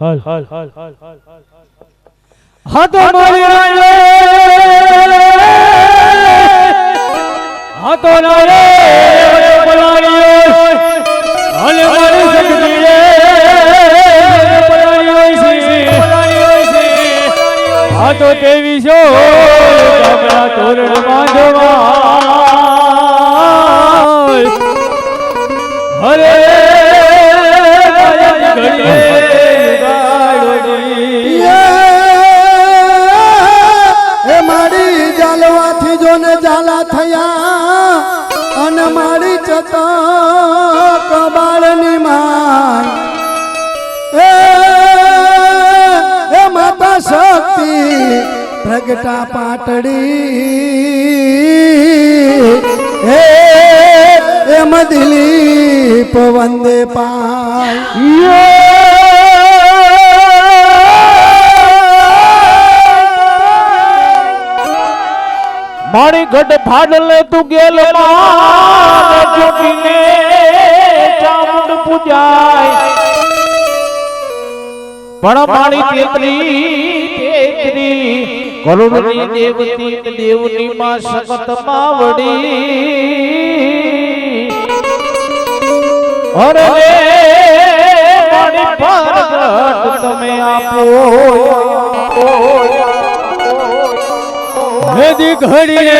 હાલ. હાલ હાલ હાલ હા તો મારી રાણી હા તો હાલે પલાળીઓ છે. હા તો તેવી છો. તોરણ બાંધવા પ્રગટા પાટડી. હે, એમ દિલીપ વંદે પાય મારી ગઢ તું ગેલ જોગીને ચામુંડ પૂજાય. પણ મારી તેતરી તેતરી કરુણની દેવતી દેવની માં સખત માવડી અરે મારી પરગટ તમે આપો. ઘડી ઘડીએ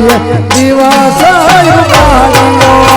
ઘડીએ દિવસ યુગાડીઓ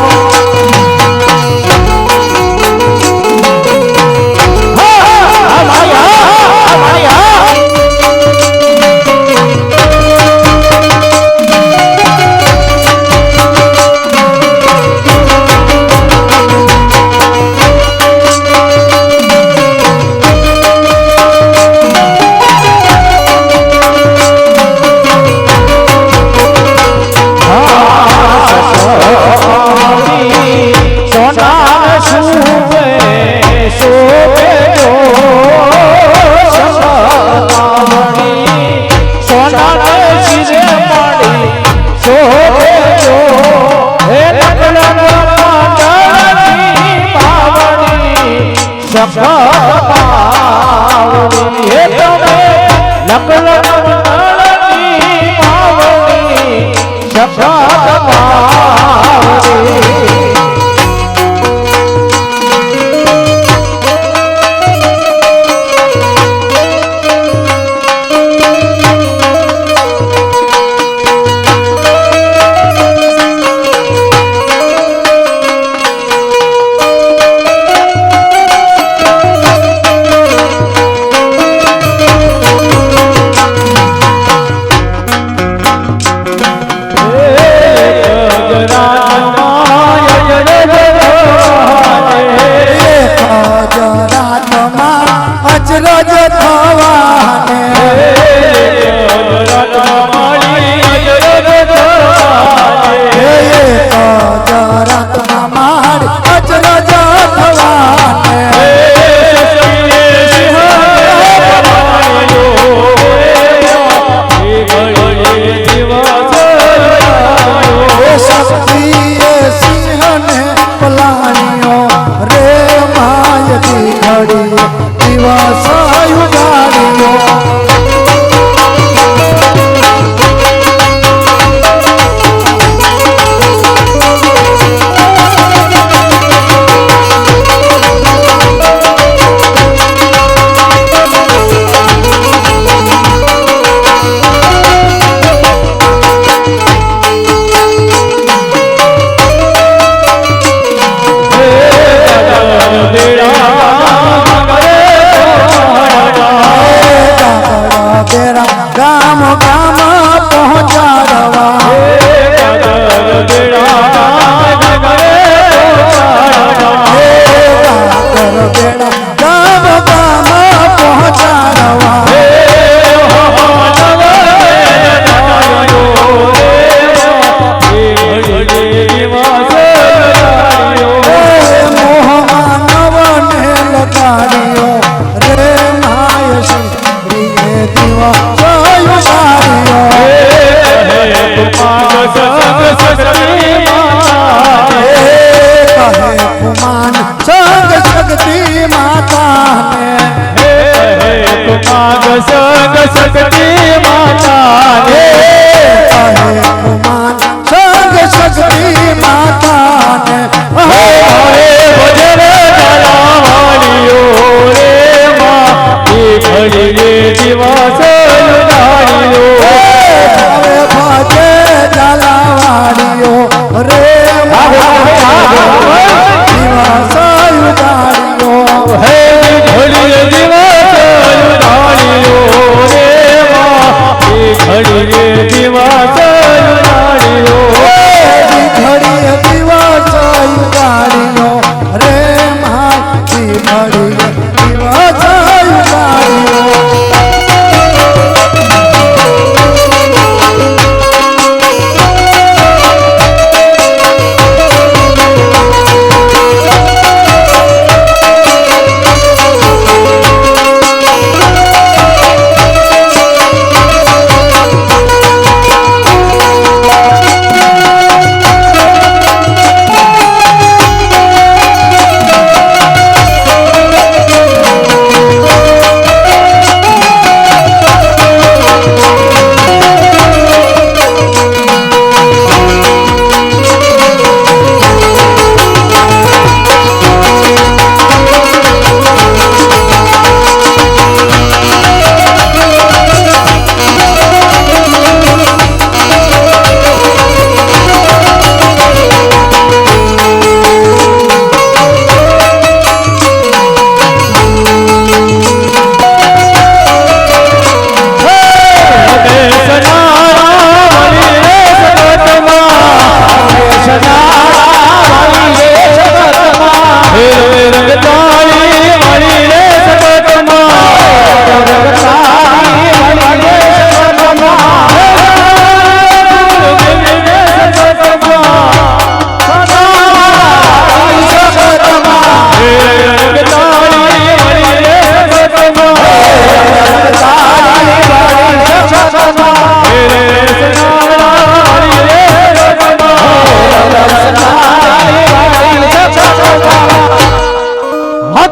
પાવણી હે તમે લગ્ન મંડળની પાવણી સખત પાવણી માં ગસગ શક્તિ માતા રે હનુમાન સગ શક્તિ માતા ને હરે ભજન કરાવાળીઓ રે માં એ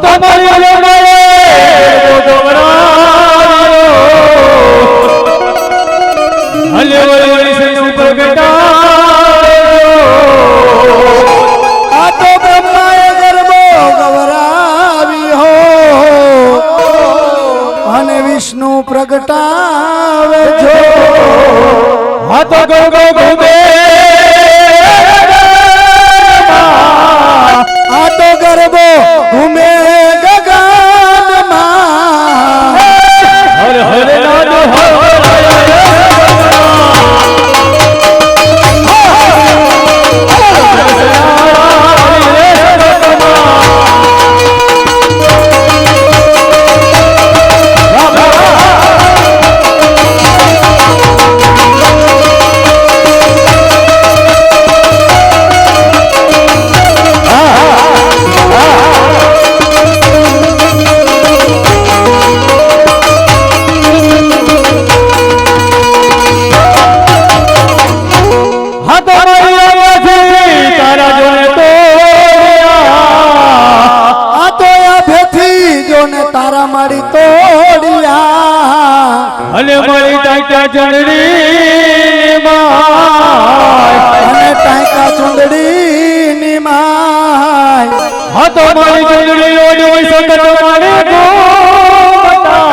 Bota a Maria ટાટા ચંદડી માય. ટાંકા ચુંદડી ની માય. હા તો મારી ચંદડી ઓડી સકત મારી ગોમતા.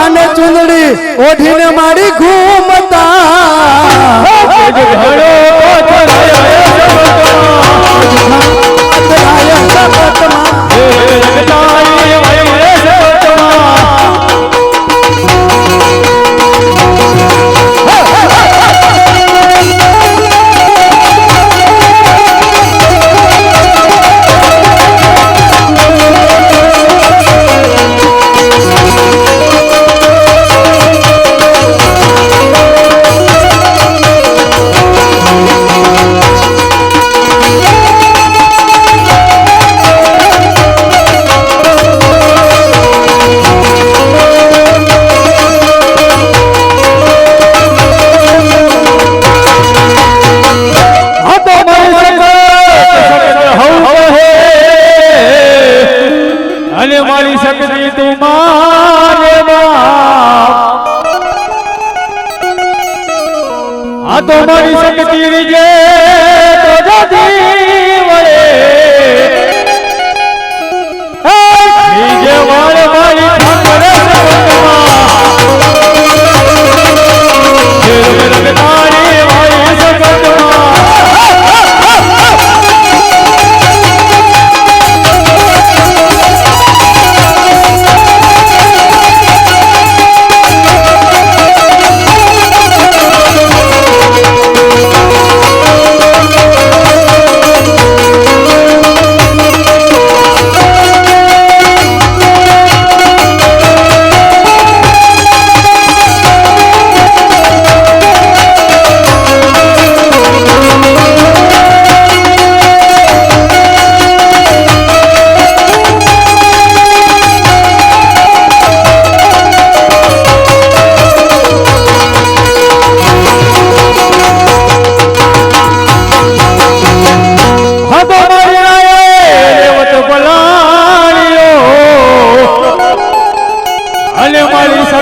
અને ચુંદડી ઓઢીને મારી ઘૂમતા અને મારી શક્તિ તું મારે આ તો મારી શક્તિ રીજે તો જતી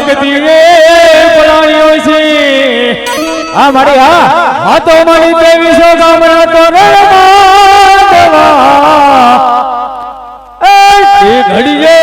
ભક્તિ રે પલાણ્યો છે. આ મારી, હા. હા તો મારી તે દેવીસો ગામના તો રે દેવા. એ ઘડીએ